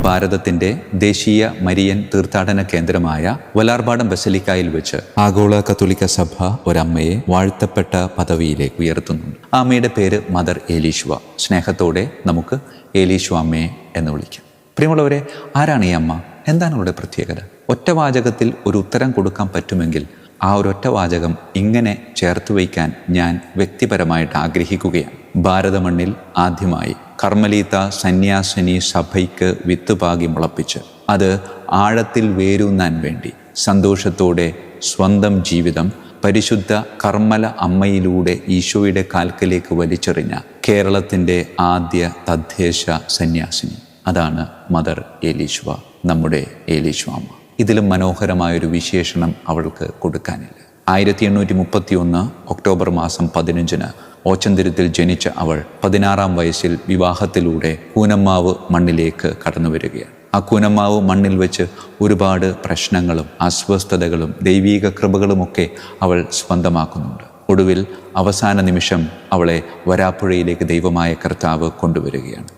ഭാരതത്തിന്റെ ദേശീയ മരിയൻ തീർത്ഥാടന കേന്ദ്രമായ വലാർപാടം ബസലിക്കായിൽ വെച്ച് ആഗോള കത്തോലിക്ക സഭ ഒരമ്മയെ വാഴ്ത്തപ്പെട്ട പദവിയിലേക്ക് ഉയർത്തുന്നുണ്ട്. ആ അമ്മയുടെ പേര് മദർ ഏലീശ്വ. സ്നേഹത്തോടെ നമുക്ക് ഏലീശ്വ അമ്മയെ എന്ന് വിളിക്കാം. പ്രിയമുള്ളവരെ ആരാണ് ഈ അമ്മ? എന്താണ് അവളുടെ പ്രത്യേകത? ഒറ്റ വാചകത്തിൽ ഒരു ഉത്തരം കൊടുക്കാൻ പറ്റുമെങ്കിൽ ആ ഒരു ഒറ്റ വാചകം ഇങ്ങനെ ചേർത്ത് വയ്ക്കാൻ ഞാൻ വ്യക്തിപരമായിട്ട് ആഗ്രഹിക്കുകയാണ്. ഭാരതമണ്ണിൽ ആദ്യമായി കർമ്മലീത്ത സന്യാസിനി സഭയ്ക്ക് വിത്ത് പാകി മുളപ്പിച്ച് അത് ആഴത്തിൽ വേരൂന്നാൻ വേണ്ടി സന്തോഷത്തോടെ സ്വന്തം ജീവിതം പരിശുദ്ധ കർമ്മല അമ്മയിലൂടെ ഈശോയുടെ കാൽക്കലേക്ക് വലിച്ചെറിഞ്ഞ കേരളത്തിന്റെ ആദ്യ തദ്ദേശ സന്യാസിനി. അതാണ് മദർ ഏലീശ്വ നമ്മുടെ ഏലീശ്വ അമ്മ. ഇതിലും മനോഹരമായൊരു വിശേഷണം അവൾക്ക് കൊടുക്കാനില്ല. ആയിരത്തി എണ്ണൂറ്റി മുപ്പത്തി ഒന്ന് ഒക്ടോബർ മാസം പതിനഞ്ചിന് ഓച്ചന്തിരത്തിൽ ജനിച്ച അവൾ പതിനാറാം വയസ്സിൽ വിവാഹത്തിലൂടെ കൂനമ്മാവ് മണ്ണിലേക്ക് കടന്നു വരികയാണ്. ആ കൂനമ്മാവ് മണ്ണിൽ വെച്ച് ഒരുപാട് പ്രശ്നങ്ങളും അസ്വസ്ഥതകളും ദൈവീക കൃപകളുമൊക്കെ അവൾ സ്വന്തമാക്കുന്നുണ്ട്. ഒടുവിൽ അവസാന നിമിഷം അവളെ വരാപ്പുഴയിലേക്ക് ദൈവമായ കർത്താവ് കൊണ്ടുവരികയാണ്.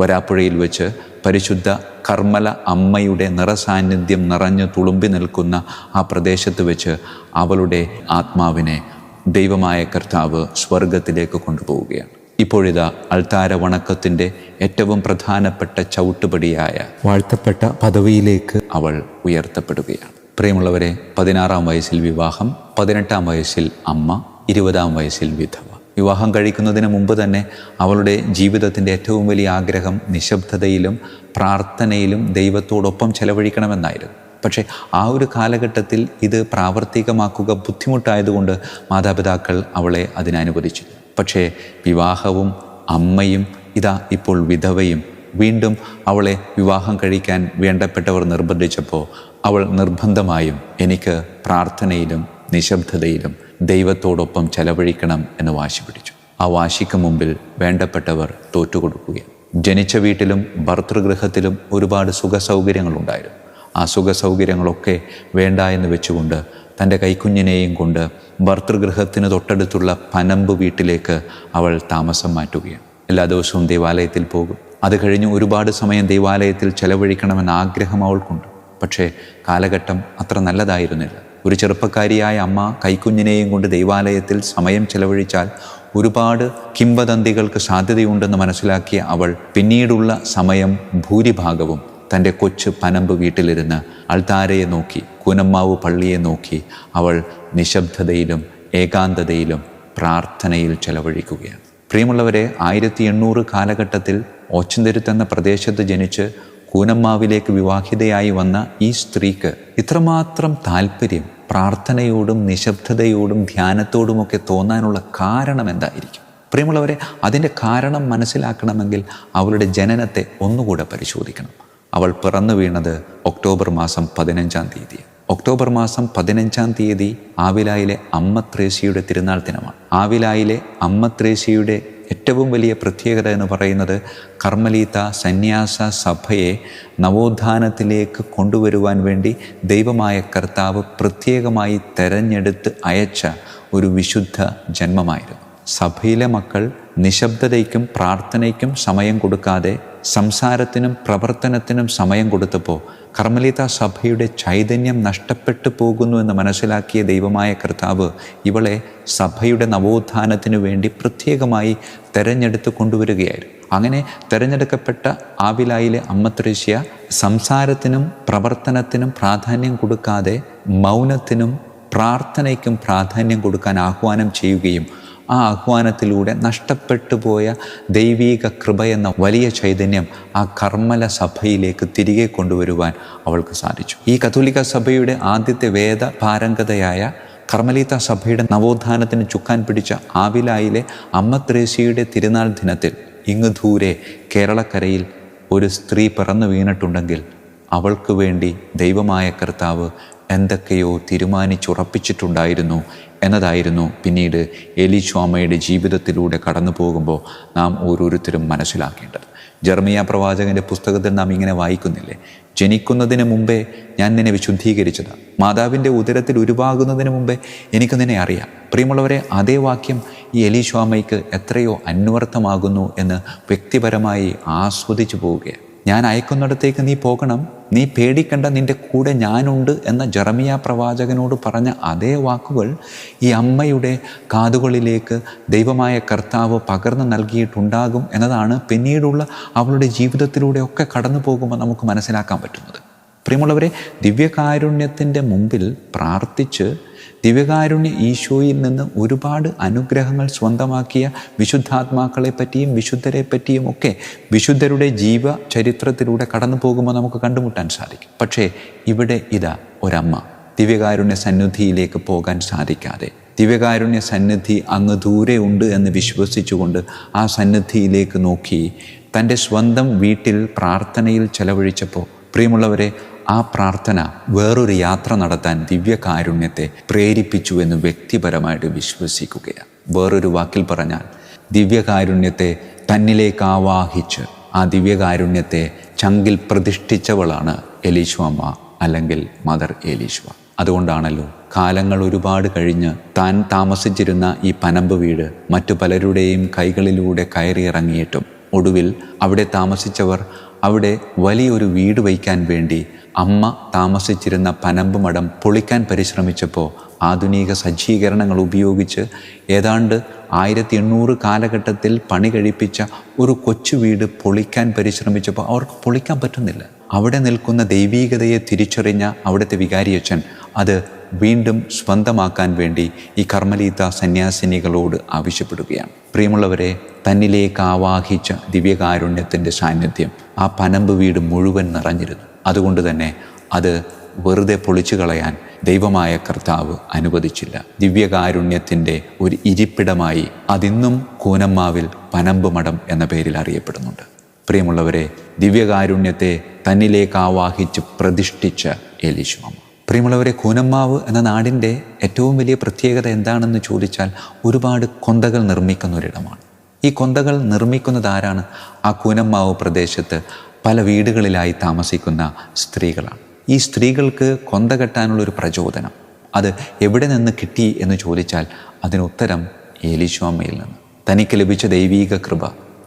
വരാപ്പുഴയിൽ വെച്ച് പരിശുദ്ധ കർമ്മല അമ്മയുടെ നിറസാന്നിധ്യം നിറഞ്ഞു തുളുമ്പി നിൽക്കുന്ന ആ പ്രദേശത്ത് വെച്ച് അവളുടെ ആത്മാവിനെ ദൈവമായ കർത്താവ് സ്വർഗത്തിലേക്ക് കൊണ്ടുപോവുകയാണ്. ഇപ്പോഴിതാ അൾത്താര വണക്കത്തിന്റെ ഏറ്റവും പ്രധാനപ്പെട്ട ചവിട്ടുപടിയായ വാഴ്ത്തപ്പെട്ട പദവിയിലേക്ക് അവൾ ഉയർത്തപ്പെടുകയാണ്. പ്രിയമുള്ളവരെ പതിനാറാം വയസ്സിൽ വിവാഹം പതിനെട്ടാം വയസ്സിൽ അമ്മ ഇരുപതാം വയസ്സിൽ വിധവ. വിവാഹം കഴിക്കുന്നതിന് മുമ്പ് തന്നെ അവളുടെ ജീവിതത്തിന്റെ ഏറ്റവും വലിയ ആഗ്രഹം നിശബ്ദതയിലും പ്രാർത്ഥനയിലും ദൈവത്തോടൊപ്പം ചെലവഴിക്കണമെന്നായിരുന്നു. പക്ഷേ ആ ഒരു കാലഘട്ടത്തിൽ ഇത് പ്രാവർത്തികമാക്കുക ബുദ്ധിമുട്ടായതുകൊണ്ട് മാതാപിതാക്കൾ അവളെ അതിനനുവദിച്ചു. പക്ഷേ വിവാഹവും അമ്മയും ഇതാ ഇപ്പോൾ വിധവയും. വീണ്ടും അവളെ വിവാഹം കഴിക്കാൻ വേണ്ടപ്പെട്ടവർ നിർബന്ധിച്ചപ്പോൾ അവൾ നിർബന്ധമായും എനിക്ക് പ്രാർത്ഥനയിലും നിശബ്ദതയിലും ദൈവത്തോടൊപ്പം ചെലവഴിക്കണം എന്ന് വാശി പിടിച്ചു. ആ വാശിക്ക് മുമ്പിൽ വേണ്ടപ്പെട്ടവർ തോറ്റുകൊടുക്കുകയാണ് ജനിച്ച വീട്ടിലും ഭർതൃഗൃഹത്തിലും ഒരുപാട് സുഖ സൗകര്യങ്ങളുണ്ടായിരുന്നു ആ സുഖ സൗകര്യങ്ങളൊക്കെ വേണ്ട എന്ന് വെച്ചുകൊണ്ട് തന്റെ കൈക്കുഞ്ഞിനെയും കൊണ്ട് ഭർതൃഗൃഹത്തിന് തൊട്ടടുത്തുള്ള പനമ്പ് വീട്ടിലേക്ക് അവൾ താമസം മാറ്റുകയാണ്. എല്ലാ ദിവസവും ദേവാലയത്തിൽ പോകും. അത് കഴിഞ്ഞ് ഒരുപാട് സമയം ദേവാലയത്തിൽ ചെലവഴിക്കണമെന്ന ആഗ്രഹം അവൾക്കുണ്ട്. പക്ഷേ കാലഘട്ടം അത്ര നല്ലതായിരുന്നില്ല. ഒരു ചെറുപ്പക്കാരിയായ അമ്മ കൈക്കുഞ്ഞിനെയും കൊണ്ട് ദൈവാലയത്തിൽ സമയം ചെലവഴിച്ചാൽ ഒരുപാട് കിംവദന്തികൾക്ക് സാധ്യതയുണ്ടെന്ന് മനസ്സിലാക്കിയ അവൾ പിന്നീടുള്ള സമയം ഭൂരിഭാഗവും തന്റെ കൊച്ചു പനമ്പ് വീട്ടിലിരുന്ന് അൾത്താരയെ നോക്കി കൂനമ്മാവ് പള്ളിയെ നോക്കി അവൾ നിശബ്ദതയിലും ഏകാന്തതയിലും പ്രാർത്ഥനയിൽ ചെലവഴിക്കുകയാണ്. പ്രിയമുള്ളവരെ ആയിരത്തി എണ്ണൂറ് കാലഘട്ടത്തിൽ ഓച്ചന്തരുത്തെന്ന പ്രദേശത്ത് ജനിച്ച് കൂനമ്മാവിലേക്ക് വിവാഹിതയായി വന്ന ഈ സ്ത്രീക്ക് ഇത്രമാത്രം താല്പര്യം പ്രാർത്ഥനയോടും നിശബ്ദതയോടും ധ്യാനത്തോടുമൊക്കെ തോന്നാനുള്ള കാരണം എന്തായിരിക്കും? പ്രിയമുള്ളവരെ അതിന്റെ കാരണം മനസ്സിലാക്കണമെങ്കിൽ അവളുടെ ജനനത്തെ ഒന്നുകൂടെ പരിശോധിക്കണം. അവൾ പിറന്നു വീണത് ഒക്ടോബർ മാസം പതിനഞ്ചാം തീയതി. ഒക്ടോബർ മാസം പതിനഞ്ചാം തീയതി ആവിലായിലെ അമ്മത്രേശിയുടെ തിരുനാൾ ദിനമാണ്. ആവിലായിലെ അമ്മ ത്രേസ്യയുടെ ഏറ്റവും വലിയ പ്രത്യേകത എന്ന് പറയുന്നത് കർമ്മലീത സന്യാസ സഭയെ നവോത്ഥാനത്തിലേക്ക് കൊണ്ടുവരുവാൻ വേണ്ടി ദൈവമായ കർത്താവ് പ്രത്യേകമായി തെരഞ്ഞെടുത്ത് അയച്ച ഒരു വിശുദ്ധ ജന്മമായിരുന്നു. സഭയിലെ മക്കൾ നിശബ്ദതയ്ക്കും പ്രാർത്ഥനയ്ക്കും സമയം കൊടുക്കാതെ സംസാരത്തിനും പ്രവർത്തനത്തിനും സമയം കൊടുത്തപ്പോൾ കർമ്മലീത സഭയുടെ ചൈതന്യം നഷ്ടപ്പെട്ടു പോകുന്നു എന്ന് മനസ്സിലാക്കിയ ദൈവമായ കർത്താവ് ഇവളെ സഭയുടെ നവോത്ഥാനത്തിനു വേണ്ടി പ്രത്യേകമായി തെരഞ്ഞെടുത്ത് കൊണ്ടുവരികയായിരുന്നു. അങ്ങനെ തിരഞ്ഞെടുക്കപ്പെട്ട ആവിലായിലെ അമ്മത്രേശ്യ സംസാരത്തിനും പ്രവർത്തനത്തിനും പ്രാധാന്യം കൊടുക്കാതെ മൗനത്തിനും പ്രാർത്ഥനയ്ക്കും പ്രാധാന്യം കൊടുക്കാൻ ആഹ്വാനം ചെയ്യുകയും ആ ആഹ്വാനത്തിലൂടെ നഷ്ടപ്പെട്ടു പോയ ദൈവീക കൃപ എന്ന വലിയ ചൈതന്യം ആ കർമ്മല സഭയിലേക്ക് തിരികെ കൊണ്ടുവരുവാൻ അവൾക്ക് സാധിച്ചു. ഈ കത്തോലിക്ക സഭയുടെ ആദ്യത്തെ വേദ പാരംഗതയായ കർമ്മലീത സഭയുടെ നവോത്ഥാനത്തിന് ചുക്കാൻ പിടിച്ച ആവിലായിലെ അമ്മ ത്രേസ്യയുടെ തിരുനാൾ ദിനത്തിൽ ഇങ്ങ് ദൂരെ കേരളക്കരയിൽ ഒരു സ്ത്രീ പിറന്നു വീണിട്ടുണ്ടെങ്കിൽ അവൾക്ക് വേണ്ടി ദൈവമായ കർത്താവ് എന്തൊക്കെയോ തീരുമാനിച്ചുറപ്പിച്ചിട്ടുണ്ടായിരുന്നു എന്നതായിരുന്നു പിന്നീട് എലിശ്വാമയുടെ ജീവിതത്തിലൂടെ കടന്നു പോകുമ്പോൾ നാം ഓരോരുത്തരും മനസ്സിലാക്കേണ്ടത്. ജർമിയ പ്രവാചകന്റെ പുസ്തകത്തിൽ നാം ഇങ്ങനെ വായിക്കുന്നില്ലേ? ജനിക്കുന്നതിന് മുമ്പേ ഞാൻ നിന്നെ വിശുദ്ധീകരിച്ചതാണ് മാതാവിന്റെ ഉദരത്തിൽ ഉരുവാകുന്നതിന് മുമ്പേ എനിക്ക് നിന്നെ അറിയാം. പ്രിയമുള്ളവരെ അതേ വാക്യം ഈ എലീശ്വാമയ്ക്ക് എത്രയോ അന്വർത്ഥമാകുന്നു എന്ന് വ്യക്തിപരമായി ആസ്വദിച്ചു പോവുകയാണ്. ഞാൻ അയക്കുന്നിടത്തേക്ക് നീ പോകണം. നീ പേടിക്കണ്ട നിന്റെ കൂടെ ഞാനുണ്ട് എന്ന ജറമിയ പ്രവാചകനോട് പറഞ്ഞ അതേ വാക്കുകൾ ഈ അമ്മയുടെ കാതുകളിലേക്ക് ദൈവമായ കർത്താവ് പകർന്നു നൽകിയിട്ടുണ്ടാകും എന്നതാണ് പിന്നീടുള്ള അവളുടെ ജീവിതത്തിലൂടെ ഒക്കെ കടന്നു പോകുമ്പോൾ നമുക്ക് മനസ്സിലാക്കാൻ പറ്റുന്നത്. പ്രിയമുള്ളവരെ ദിവ്യകാരുണ്യത്തിന്റെ മുമ്പിൽ പ്രാർത്ഥിച്ച് ദിവ്യകാരുണ്യ ഈശോയിൽ നിന്ന് ഒരുപാട് അനുഗ്രഹങ്ങൾ സ്വന്തമാക്കിയ വിശുദ്ധാത്മാക്കളെ പറ്റിയും വിശുദ്ധരെ പറ്റിയും ഒക്കെ വിശുദ്ധരുടെ ജീവ ചരിത്രത്തിലൂടെ കടന്നു പോകുമ്പോൾ നമുക്ക് കണ്ടുമുട്ടാൻ സാധിക്കും. പക്ഷേ ഇവിടെ ഇതാ ഒരമ്മ. ദിവ്യകാരുണ്യ സന്നിധിയിലേക്ക് പോകാൻ സാധിക്കാതെ. ദിവ്യകാരുണ്യ സന്നിധി അങ്ങ് ദൂരെ ഉണ്ട് എന്ന് വിശ്വസിച്ചുകൊണ്ട് ആ സന്നിധിയിലേക്ക് നോക്കി തന്റെ സ്വന്തം വീട്ടിൽ പ്രാർത്ഥനയിൽ ചെലവഴിച്ചപ്പോൾ പ്രിയമുള്ളവരെ ആ പ്രാർത്ഥന വേറൊരു യാത്ര നടത്താൻ ദിവ്യകാരുണ്യത്തെ പ്രേരിപ്പിച്ചു എന്ന് വ്യക്തിപരമായിട്ട് വിശ്വസിക്കുകയാണ്. വേറൊരു വാക്കിൽ പറഞ്ഞാൽ ദിവ്യകാരുണ്യത്തെ തന്നിലേക്ക് ആവാഹിച്ച് ആ ദിവ്യകാരുണ്യത്തെ ചങ്കിൽ പ്രതിഷ്ഠിച്ചവളാണ് എലീശ്വമ്മ അല്ലെങ്കിൽ മദർ എലീശ്വ അതുകൊണ്ടാണല്ലോ കാലങ്ങൾ ഒരുപാട് കഴിഞ്ഞ് താൻ താമസിച്ചിരുന്ന ഈ പനമ്പ് വീട് മറ്റു പലരുടെയും കൈകളിലൂടെ കയറിയിറങ്ങിയിട്ടും ഒടുവിൽ അവിടെ താമസിച്ചവർ അവിടെ വലിയൊരു വീട് വയ്ക്കാൻ വേണ്ടി അമ്മ താമസിച്ചിരുന്ന പനമ്പ് മഠം പൊളിക്കാൻ പരിശ്രമിച്ചപ്പോൾ ആധുനിക സജ്ജീകരണങ്ങൾ ഉപയോഗിച്ച് ഏതാണ്ട് ആയിരത്തി എണ്ണൂറ് കാലഘട്ടത്തിൽ പണി കഴിപ്പിച്ച ഒരു കൊച്ചു വീട് പൊളിക്കാൻ പരിശ്രമിച്ചപ്പോൾ അവർക്ക് പൊളിക്കാൻ പറ്റുന്നില്ല. അവിടെ നിൽക്കുന്ന ദൈവീകതയെ തിരിച്ചറിഞ്ഞ അവിടുത്തെ വികാരിയച്ഛൻ അത് വീണ്ടും സ്വന്തമാക്കാൻ വേണ്ടി ഈ കർമ്മലീത സന്യാസിനികളോട് ആവശ്യപ്പെടുകയാണ്. പ്രിയമുള്ളവരെ തന്നിലേക്ക് ആവാഹിച്ച ദിവ്യകാരുണ്യത്തിന്റെ സാന്നിധ്യം ആ പനമ്പ് വീട് മുഴുവൻ നിറഞ്ഞിരുന്നു. അതുകൊണ്ട് തന്നെ അത് വെറുതെ പൊളിച്ചു കളയാൻ ദൈവമായ കർത്താവ് അനുവദിച്ചില്ല. ദിവ്യകാരുണ്യത്തിന്റെ ഒരു ഇരിപ്പിടമായി അതിന്നും കൂനമ്മാവിൽ പനമ്പ് മഠം എന്ന പേരിൽ അറിയപ്പെടുന്നുണ്ട്. പ്രിയമുള്ളവരെ ദിവ്യകാരുണ്യത്തെ തന്നിലേക്ക് ആവാഹിച്ച് പ്രതിഷ്ഠിച്ച ഏലീശുമമ്മ പ്രിയമുള്ളവരെ കൂനമ്മാവ് എന്ന നാടിന്റെ ഏറ്റവും വലിയ പ്രത്യേകത എന്താണെന്ന് ചോദിച്ചാൽ ഒരുപാട് കൊന്തകൾ നിർമ്മിക്കുന്ന ഒരിടമാണ് ഈ കൊന്തകൾ നിർമ്മിക്കുന്നത് ആരാണ്? ആ കൂനമ്മാവ് പ്രദേശത്ത് പല വീടുകളിലായി താമസിക്കുന്ന സ്ത്രീകളാണ്. ഈ സ്ത്രീകൾക്ക് കൊന്ത കെട്ടാനുള്ളൊരു പ്രചോദനം. അത് എവിടെ നിന്ന് കിട്ടി എന്ന് ചോദിച്ചാൽ അതിനുത്തരം ഏലിശ്വാമയിൽ നിന്ന്. തനിക്ക് ലഭിച്ച ദൈവീക കൃപ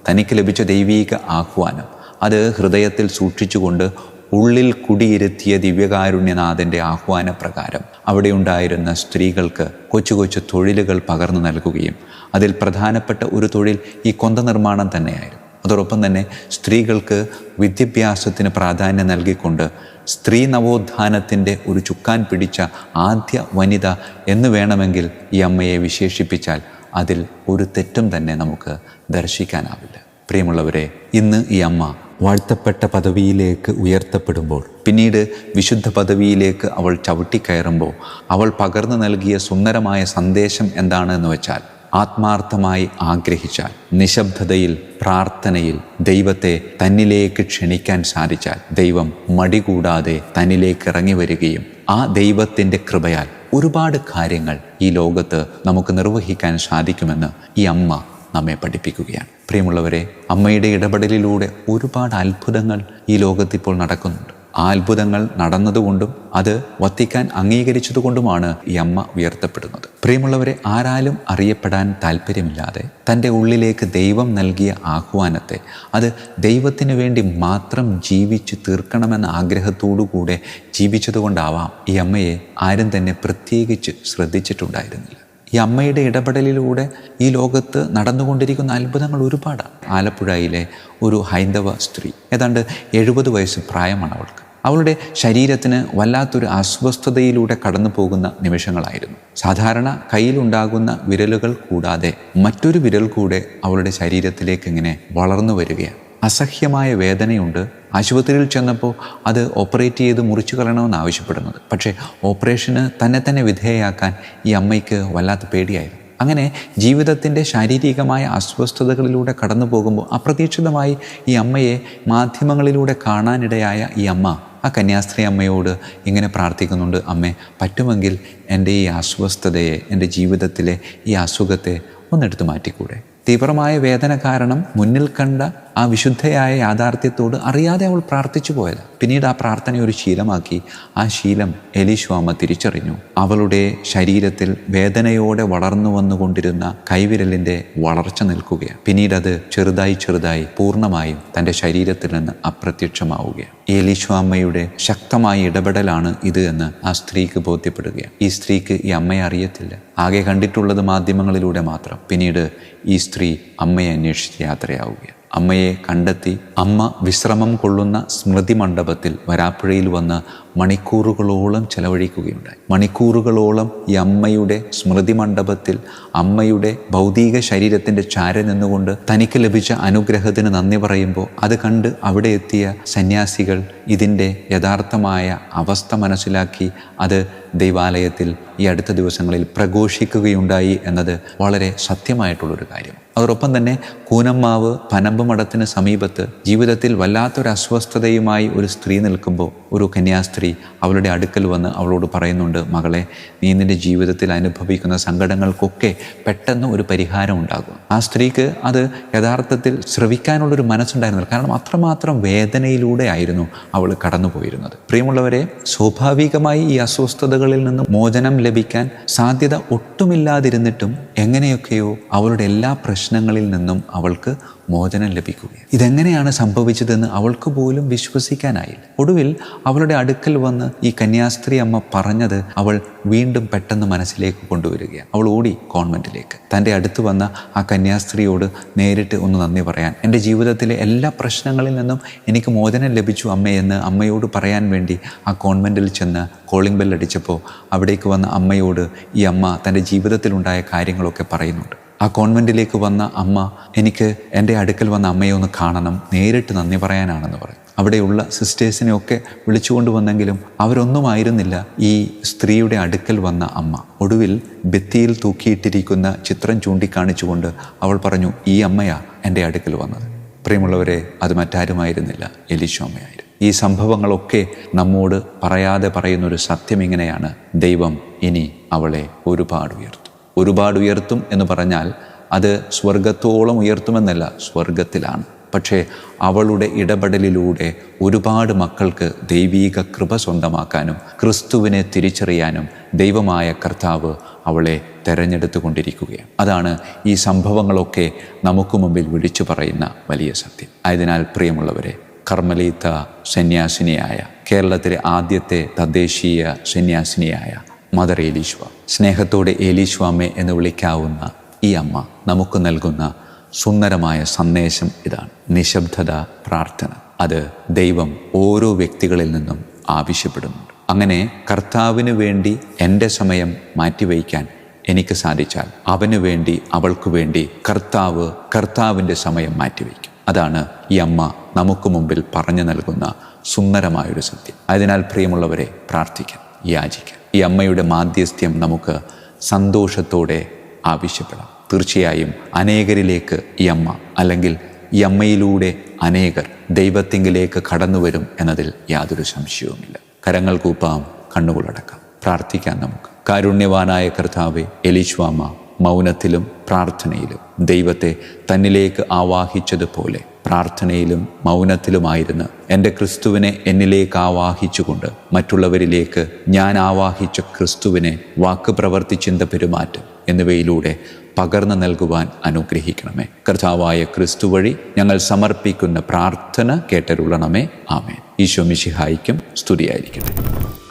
തനിക്ക് ലഭിച്ച ദൈവീക ആഹ്വാനം അത് ഹൃദയത്തിൽ സൂക്ഷിച്ചുകൊണ്ട് ഉള്ളിൽ കുടിയിരുത്തിയ ദിവ്യകാരുണ്യനാഥന്റെ ആഹ്വാനപ്രകാരം അവിടെ ഉണ്ടായിരുന്ന സ്ത്രീകൾക്ക് കൊച്ചു കൊച്ചു തൊഴിലുകൾ പകർന്നു നൽകുകയും അതിൽ പ്രധാനപ്പെട്ട ഒരു തൊഴിൽ ഈ കൊന്ത നിർമ്മാണം തന്നെയായിരുന്നു. അതോടൊപ്പം തന്നെ സ്ത്രീകൾക്ക് വിദ്യാഭ്യാസത്തിന് പ്രാധാന്യം നൽകിക്കൊണ്ട് സ്ത്രീ നവോത്ഥാനത്തിന്റെ ഒരു ചുക്കാൻ പിടിച്ച ആദ്യ വനിത എന്ന് വേണമെങ്കിൽ ഈ അമ്മയെ വിശേഷിപ്പിച്ചാൽ അതിൽ ഒരു തെറ്റും തന്നെ നമുക്ക് ദർശിക്കാനാവില്ല. പ്രിയമുള്ളവരെ ഇന്ന് ഈ അമ്മ വാഴ്ത്തപ്പെട്ട പദവിയിലേക്ക് ഉയർത്തപ്പെടുമ്പോൾ പിന്നീട് വിശുദ്ധ പദവിയിലേക്ക് അവൾ ചവിട്ടിക്കയറുമ്പോൾ അവൾ പകർന്നു നൽകിയ സുന്ദരമായ സന്ദേശം എന്താണെന്ന് വെച്ചാൽ ആത്മാർത്ഥമായി ആഗ്രഹിച്ചാൽ നിശബ്ദതയിൽ പ്രാർത്ഥനയിൽ ദൈവത്തെ തന്നിലേക്ക് ക്ഷണിക്കാൻ സാധിച്ചാൽ ദൈവം മടി കൂടാതെ തന്നിലേക്ക് ഇറങ്ങി വരികയും ആ ദൈവത്തിന്റെ കൃപയാൽ ഒരുപാട് കാര്യങ്ങൾ ഈ ലോകത്ത് നമുക്ക് നിർവഹിക്കാൻ സാധിക്കുമെന്ന് ഈ അമ്മ നമ്മെ പഠിപ്പിക്കുകയാണ്. പ്രിയമുള്ളവരെ അമ്മയുടെ ഇടപെടലിലൂടെ ഒരുപാട് അത്ഭുതങ്ങൾ ഈ ലോകത്തിപ്പോൾ നടക്കുന്നുണ്ട്. ആ അത്ഭുതങ്ങൾ നടന്നതുകൊണ്ടും അത് വത്തിക്കാൻ അംഗീകരിച്ചതുകൊണ്ടുമാണ് ഈ അമ്മ ഉയർത്തപ്പെടുന്നത്. പ്രിയമുള്ളവരെ ആരാലും അറിയപ്പെടാൻ താല്പര്യമില്ലാതെ തന്റെ ഉള്ളിലേക്ക് ദൈവം നൽകിയ ആഹ്വാനത്തെ അത് ദൈവത്തിന് വേണ്ടി മാത്രം ജീവിച്ച് തീർക്കണമെന്ന ആഗ്രഹത്തോടു കൂടെ ജീവിച്ചതുകൊണ്ടാവാം ഈ അമ്മയെ ആരും തന്നെ പ്രത്യേകിച്ച് ശ്രദ്ധിച്ചിട്ടുണ്ടായിരുന്നില്ല. ഈ അമ്മയുടെ ഇടപെടലിലൂടെ ഈ ലോകത്ത് നടന്നുകൊണ്ടിരിക്കുന്ന അത്ഭുതങ്ങൾ ഒരുപാടാണ്. ആലപ്പുഴയിലെ ഒരു ഹൈന്ദവ സ്ത്രീ ഏതാണ്ട് എഴുപത് വയസ്സ് പ്രായമാണ് അവൾക്ക്. അവളുടെ ശരീരത്തിന് വല്ലാത്തൊരു അസ്വസ്ഥതയിലൂടെ കടന്നു പോകുന്ന നിമിഷങ്ങളായിരുന്നു. സാധാരണ കയ്യിലുണ്ടാകുന്ന വിരലുകൾ കൂടാതെ മറ്റൊരു വിരൽ കൂടെ അവളുടെ ശരീരത്തിലേക്ക് ഇങ്ങനെ വളർന്നു വരികയാണ്. അസഹ്യമായ വേദനയുണ്ട്. ആശുപത്രിയിൽ ചെന്നപ്പോൾ അത് ഓപ്പറേറ്റ് ചെയ്ത് മുറിച്ചു കളയണമെന്ന് ആവശ്യപ്പെടുന്നത്. പക്ഷേ ഓപ്പറേഷന് തന്നെ തന്നെ വിധേയയാക്കാൻ ഈ അമ്മയ്ക്ക് വല്ലാത്ത പേടിയായിരുന്നു. അങ്ങനെ ജീവിതത്തിന്റെ ശാരീരികമായ അസ്വസ്ഥതകളിലൂടെ കടന്നു പോകുമ്പോൾ അപ്രതീക്ഷിതമായി ഈ അമ്മയെ മാധ്യമങ്ങളിലൂടെ കാണാനിടയായ ഈ അമ്മ ആ കന്യാസ്ത്രീ അമ്മയോട് ഇങ്ങനെ പ്രാർത്ഥിക്കുന്നുണ്ട് അമ്മേ പറ്റുമെങ്കിൽ എന്റെ ഈ അസ്വസ്ഥതയെ എന്റെ ജീവിതത്തിലെ ഈ അസുഖത്തെ ഒന്നെടുത്ത് മാറ്റിക്കൂടെ? തീവ്രമായ വേദന കാരണം മുന്നിൽ കണ്ട ആ വിശുദ്ധയായ യാഥാർത്ഥ്യത്തോട് അറിയാതെ അവൾ പ്രാർത്ഥിച്ചു പോയത്. പിന്നീട് ആ പ്രാർത്ഥന ഒരു ശീലമാക്കി. ആ ശീലം എലീശ്വാമ തിരിച്ചറിഞ്ഞു. അവളുടെ ശരീരത്തിൽ വേദനയോടെ വളർന്നു വന്നുകൊണ്ടിരുന്ന കൈവിരലിന്റെ വളർച്ച നിൽക്കുകയാണ്. പിന്നീട് അത് ചെറുതായി ചെറുതായി പൂർണമായും തന്റെ ശരീരത്തിൽ നിന്ന് അപ്രത്യക്ഷമാവുകയാണ്. എലീശ്വാമ്മയുടെ ശക്തമായ ഇടപെടലാണ് ഇത് എന്ന് ആ സ്ത്രീക്ക് ബോധ്യപ്പെടുകയാണ്. ഈ സ്ത്രീക്ക് ഈ അമ്മയെ അറിയത്തില്ല. ആകെ കണ്ടിട്ടുള്ളത് മാധ്യമങ്ങളിലൂടെ മാത്രം. പിന്നീട് ഈ സ്ത്രീ അമ്മയെ അന്വേഷിച്ച് യാത്രയാവുകയാണ്. അമ്മയെ കണ്ടെത്തി അമ്മ വിശ്രമം കൊള്ളുന്ന സ്മൃതി മണ്ഡപത്തിൽ വരാപ്പുഴയിൽ വന്ന് മണിക്കൂറുകളോളം ചെലവഴിക്കുകയുണ്ടായി. മണിക്കൂറുകളോളം ഈ അമ്മയുടെ സ്മൃതി മണ്ഡപത്തിൽ അമ്മയുടെ ഭൗതിക ശരീരത്തിന്റെ ചാര നിന്നുകൊണ്ട് തനിക്ക് ലഭിച്ച അനുഗ്രഹത്തിന് നന്ദി പറയുമ്പോൾ അത് കണ്ട് അവിടെ എത്തിയ സന്യാസികൾ ഇതിന്റെ യഥാർത്ഥമായ അവസ്ഥ മനസ്സിലാക്കി അത് ദൈവാലയത്തിൽ ഈ അടുത്ത ദിവസങ്ങളിൽ പ്രഘോഷിക്കുകയുണ്ടായി എന്നത് വളരെ സത്യമായിട്ടുള്ളൊരു കാര്യം. അതോടൊപ്പം തന്നെ കൂനമ്മാവ് പനമ്പ് മഠത്തിന് സമീപത്ത് ജീവിതത്തിൽ വല്ലാത്തൊരു അസ്വസ്ഥതയുമായി ഒരു സ്ത്രീ നിൽക്കുമ്പോൾ ഒരു കന്യാസ്ത്രീ അവളുടെ അടുക്കൽ വന്ന് അവളോട് പറയുന്നുണ്ട് മകളെ നീ നിന്റെ ജീവിതത്തിൽ അനുഭവിക്കുന്ന സങ്കടങ്ങൾക്കൊക്കെ പെട്ടെന്ന് ഒരു പരിഹാരം ഉണ്ടാകും. ആ സ്ത്രീക്ക് അത് യഥാർത്ഥത്തിൽ ശ്രവിക്കാനുള്ളൊരു മനസ്സുണ്ടായിരുന്നില്ല. കാരണം അത്രമാത്രം വേദനയിലൂടെ ആയിരുന്നു അവൾ കടന്നുപോയിരുന്നത്. പ്രിയമുള്ളവരെ സ്വാഭാവികമായി ഈ അസ്വസ്ഥതകളിൽ നിന്ന് മോചനം ലഭിക്കാൻ സാധ്യത ഒട്ടുമില്ലാതിരുന്നിട്ടും എങ്ങനെയൊക്കെയോ അവളുടെ എല്ലാ പ്രശ്നങ്ങളിൽ നിന്നും അവൾക്ക് മോചനം ലഭിക്കുകയും ഇതെങ്ങനെയാണ് സംഭവിച്ചതെന്ന് അവൾക്ക് പോലും വിശ്വസിക്കാനായില്ല. ഒടുവിൽ അവളുടെ അടുക്കൽ വന്ന് ഈ കന്യാസ്ത്രീ അമ്മ പറഞ്ഞത് അവൾ വീണ്ടും പെട്ടെന്ന് മനസ്സിലേക്ക് കൊണ്ടുവരികയാണ്. അവൾ ഓടി കോൺവെന്റിലേക്ക് തന്റെ അടുത്ത് വന്ന ആ കന്യാസ്ത്രീയോട് നേരിട്ട് ഒന്ന് നന്ദി പറയാൻ. എന്റെ ജീവിതത്തിലെ എല്ലാ പ്രശ്നങ്ങളിൽ നിന്നും എനിക്ക് മോചനം ലഭിച്ചു അമ്മയെന്ന് അമ്മയോട് പറയാൻ വേണ്ടി ആ കോൺവെന്റിൽ ചെന്ന് കോളിംഗ് ബെൽ അടിച്ചപ്പോൾ അവിടേക്ക് വന്ന അമ്മയോട് ഈ അമ്മ തന്റെ ജീവിതത്തിലുണ്ടായ കാര്യങ്ങളൊക്കെ പറയുന്നുണ്ട്. ആ കോൺവെന്റിലേക്ക് വന്ന അമ്മ എനിക്ക് എന്റെ അടുക്കൽ വന്ന അമ്മയെ ഒന്ന് കാണണം നേരിട്ട് നന്ദി പറയാനാണെന്ന് പറയും അവിടെയുള്ള സിസ്റ്റേഴ്സിനെയൊക്കെ വിളിച്ചുകൊണ്ട് വന്നെങ്കിലും അവരൊന്നും ആയിരുന്നില്ല ഈ സ്ത്രീയുടെ അടുക്കൽ വന്ന അമ്മ. ഒടുവിൽ ഭിത്തിയിൽ തൂക്കിയിട്ടിരിക്കുന്ന ചിത്രം ചൂണ്ടിക്കാണിച്ചുകൊണ്ട് അവൾ പറഞ്ഞു ഈ അമ്മയാ എന്റെ അടുക്കൽ വന്നത്. പ്രിയമുള്ളവരെ അത് മറ്റാരുമായിരുന്നില്ല. എലിശു അമ്മയായിരുന്നു. ഈ സംഭവങ്ങളൊക്കെ നമ്മോട് പറയാതെ പറയുന്നൊരു സത്യം ഇങ്ങനെയാണ്. ദൈവം ഇനി അവളെ ഒരുപാട് ഉയർത്തും. ഒരുപാട് ഉയർത്തും എന്ന് പറഞ്ഞാൽ അത് സ്വർഗത്തോളം ഉയർത്തുമെന്നല്ല സ്വർഗത്തിലാണ് പക്ഷേ അവളുടെ ഇടപെടലിലൂടെ ഒരുപാട് മക്കൾക്ക് ദൈവീക കൃപ സ്വന്തമാക്കാനും ക്രിസ്തുവിനെ തിരിച്ചറിയാനും ദൈവമായ കർത്താവ് അവളെ തെരഞ്ഞെടുത്തു കൊണ്ടിരിക്കുകയാണ് അതാണ് ഈ സംഭവങ്ങളൊക്കെ നമുക്ക് മുമ്പിൽ വിളിച്ചു പറയുന്ന വലിയ സത്യം. ആയതിനാൽ പ്രിയമുള്ളവരെ കർമ്മലീത്ത സന്യാസിനിയായ കേരളത്തിലെ ആദ്യത്തെ തദ്ദേശീയ സന്യാസിനിയായ മദർ ഏലീശ്വ സ്നേഹത്തോടെ ഏലീശ്വാമേ എന്ന് വിളിക്കാവുന്ന ഈ അമ്മ നമുക്ക് നൽകുന്ന സുന്ദരമായ സന്ദേശം ഇതാണ്. നിശബ്ദത പ്രാർത്ഥന. അത് ദൈവം ഓരോ വ്യക്തികളിൽ നിന്നും ആവശ്യപ്പെടുന്നുണ്ട്. അങ്ങനെ കർത്താവിന് വേണ്ടി എന്റെ സമയം മാറ്റിവയ്ക്കാൻ എനിക്ക് സാധിച്ചാൽ അവന് വേണ്ടി അവൾക്ക് വേണ്ടി കർത്താവ് കർത്താവിന്റെ സമയം മാറ്റിവയ്ക്കും. അതാണ് ഈ അമ്മ നമുക്ക് മുമ്പിൽ പറഞ്ഞു നൽകുന്ന സുന്ദരമായൊരു സത്യം. അതിനാൽ പ്രിയമുള്ളവരെ പ്രാർത്ഥിക്കാം യാചിക്കാം. ഈ അമ്മയുടെ മാധ്യസ്ഥ്യം നമുക്ക് സന്തോഷത്തോടെ ആവശ്യപ്പെടാം. തീർച്ചയായും അനേകരിലേക്ക് ഈ അമ്മ അല്ലെങ്കിൽ ഈ അമ്മയിലൂടെ അനേകർ ദൈവത്തിങ്കിലേക്ക് കടന്നു വരും എന്നതിൽ യാതൊരു സംശയവുമില്ല. കരങ്ങൾ കൂപ്പാം കണ്ണുകളടക്കാം പ്രാർത്ഥിക്കാം നമുക്ക്. കാരുണ്യവാനായ കർത്താവെ എലിശ്വാമ മൗനത്തിലും പ്രാർത്ഥനയിലും ദൈവത്തെ തന്നിലേക്ക് ആവാഹിച്ചതുപോലെ പ്രാർത്ഥനയിലും മൗനത്തിലുമായിരുന്ന് എന്റെ ക്രിസ്തുവിനെ എന്നിലേക്ക് ആവാഹിച്ചുകൊണ്ട് മറ്റുള്ളവരിലേക്ക് ഞാൻ ആവാഹിച്ച ക്രിസ്തുവിനെ വാക്ക് പ്രവർത്തി ചിന്ത പെരുമാറ്റം എന്നിവയിലൂടെ പകർന്നു നൽകുവാൻ അനുഗ്രഹിക്കണമേ. കർത്താവായ ക്രിസ്തു വഴി ഞങ്ങൾ സമർപ്പിക്കുന്ന പ്രാർത്ഥന കേട്ടരുളണമേ. ആമേ ഈശോ മിശിഹായിക്കും സ്തുതിയായിരിക്കട്ടെ.